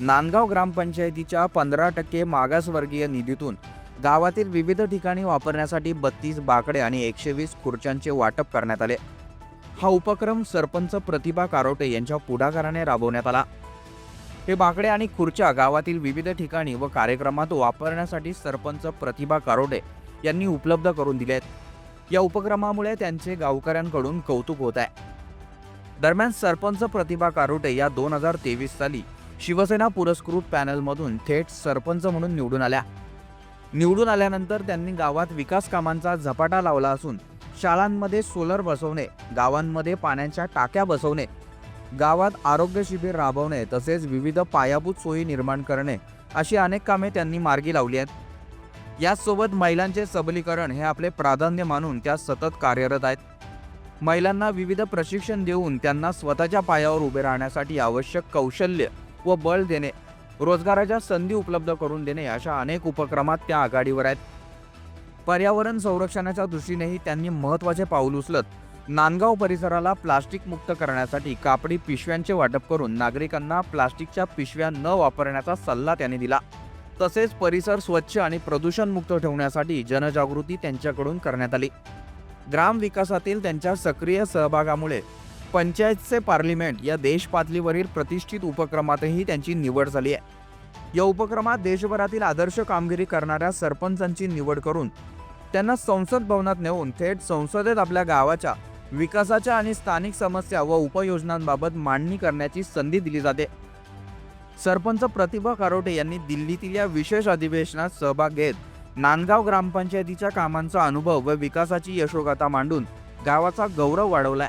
नांदगाव ग्रामपंचायतीच्या पंधरा टक्के मागासवर्गीय निधीतून गावातील विविध ठिकाणी वापरण्यासाठी बत्तीस बाकडे आणि एकशे वीस खुर्च्यांचे वाटप करण्यात आले. हा उपक्रम सरपंच प्रतिभा कारोटे यांच्या पुढाकाराने राबवण्यात आला. हे बाकडे आणि खुर्च्या गावातील विविध ठिकाणी व कार्यक्रमात वापरण्यासाठी सरपंच प्रतिभा कारोटे यांनी उपलब्ध करून दिले आहेत या उपक्रमामुळे त्यांचे गावकऱ्यांकडून कौतुक होत आहे. दरम्यान सरपंच प्रतिभा कारोटे या दोन हजार तेवीस साली शिवसेना पुरस्कृत पॅनलमधून थेट सरपंच म्हणून निवडून आल्या. निवडून आल्यानंतर त्यांनी गावात विकास कामांचा झपाटा लावला असून शाळांमध्ये सोलर बसवणे गावांमध्ये पाण्याच्या टाक्या बसवणे गावात आरोग्य शिबिर राबवणे तसेच विविध पायाभूत सोयी निर्माण करणे अशी अनेक कामे त्यांनी मार्गी लावली आहेत. याचसोबत महिलांचे सबलीकरण हे आपले प्राधान्य मानून त्या सतत कार्यरत आहेत. महिलांना विविध प्रशिक्षण देऊन त्यांना स्वतःच्या पायावर उभे राहण्यासाठी आवश्यक कौशल्य व बळ देणे रोजगाराच्या संधी उपलब्ध करून देणे अशा अनेक उपक्रमात त्या आघाडीवर आहेत. पर्यावरण संरक्षणाच्या दृष्टीनेही त्यांनी महत्त्वाचे पाऊल उचलत नांदगाव परिसराला प्लास्टिक मुक्त करण्यासाठी कापडी पिशव्यांचे वाटप करून नागरिकांना प्लास्टिकच्या पिशव्या न वापरण्याचा सल्ला त्यांनी दिला. तसेच परिसर स्वच्छ आणि प्रदूषणमुक्त ठेवण्यासाठी जनजागृती त्यांच्याकडून करण्यात आली. ग्राम विकासातील त्यांच्या सक्रिय सहभागामुळे पंचायतचे पार्लिमेंट या देश पातळीवरील प्रतिष्ठित उपक्रमातही त्यांची निवड झाली आहे. या उपक्रमात देशभरातील आदर्श कामगिरी करणाऱ्या सरपंचांची निवड करून त्यांना संसद भवनात नेऊन थेट संसदेत आपल्या गावाच्या विकासाच्या आणि स्थानिक समस्या व उपाययोजनांबाबत मांडणी करण्याची संधी दिली जाते. सरपंच प्रतिभा कारोटे यांनी दिल्लीतील या विशेष अधिवेशनात सहभाग घेत नांदगाव ग्रामपंचायतीच्या कामांचा अनुभव व विकासाची यशोगाथा मांडून गावाचा गौरव वाढवलाय